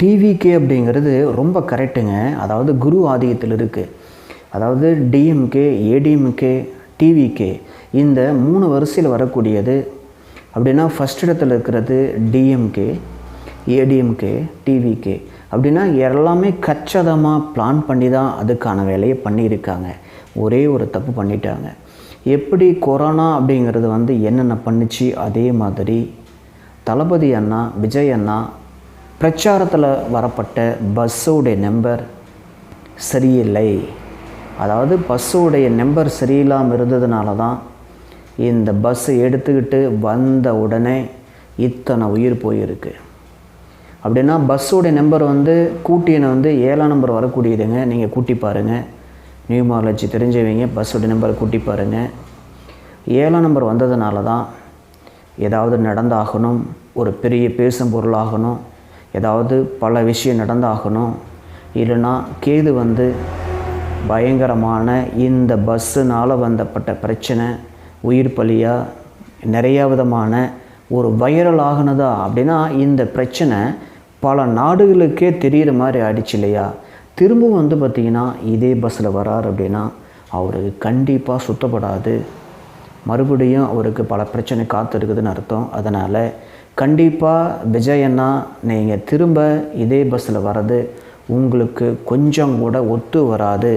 TVK அப்படிங்கிறது ரொம்ப கரெக்டுங்க. அதாவது குரு ஆதிக்கத்தில் இருக்குது அதாவது டிஎம்கே ஏடிஎம்கே டிவிகே இந்த மூணு வரிசையில் வரக்கூடியது அப்படின்னா ஃபஸ்ட் இடத்துல இருக்கிறது டிஎம்கே ஏடிஎம்கே டிவிகே அப்படின்னா எல்லாமே கச்சதமாக பிளான் பண்ணி தான் அதுக்கான வேலையை பண்ணியிருக்காங்க. ஒரே ஒரு தப்பு பண்ணிட்டாங்க. எப்படி கொரோனா அப்படிங்கிறது வந்து என்னென்ன பண்ணுச்சு? அதே மாதிரி தளபதி அண்ணா விஜய் அண்ணா பிரச்சாரத்தில் வரப்பட்ட பஸ்ஸோடைய நம்பர் சரியில்லை. அதாவது பஸ்ஸோடைய நம்பர் சரியில்லாமல் இருந்ததுனால தான் இந்த பஸ்ஸை எடுத்துக்கிட்டு வந்த உடனே இத்தனை உயிர் போயிருக்கு. அப்படின்னா பஸ்ஸோடைய நம்பர் வந்து கூட்டியனை வந்து ஏழாம் நம்பர் வரக்கூடியதுங்க. நீங்கள் கூட்டி பாருங்கள் நியூமாலஜி தெரிஞ்சவங்க பஸ்ஸோட நம்பரை கூட்டி பாருங்கள் ஏழாம் நம்பர் வந்ததுனால தான் ஏதாவது நடந்தாகணும். ஒரு பெரிய பேசும் பொருளாகணும். ஏதாவது பல விஷயம் நடந்தாகணும். இல்லைன்னா கேது வந்து பயங்கரமான இந்த பஸ்ஸுனால் வந்தப்பட்ட பிரச்சனை உயிர் பலியாக நிறைய விதமான ஒரு வைரல் ஆகுனதா? அப்படின்னா இந்த பிரச்சனை பல நாடுகளுக்கே தெரிகிற மாதிரி ஆயிடுச்சு இல்லையா? திரும்பவும் வந்து பார்த்திங்கன்னா இதே பஸ்ஸில் வரார் அப்படின்னா அவருக்கு கண்டிப்பாக சுத்தப்படாது. மறுபடியும் அவருக்கு பல பிரச்சனை காத்திருக்குதுன்னு அர்த்தம். அதனால் கண்டிப்பாக விஜயண்ணா நீங்கள் திரும்ப இதே பஸ்ஸில் வர்றது உங்களுக்கு கொஞ்சம் கூட ஒத்து வராது.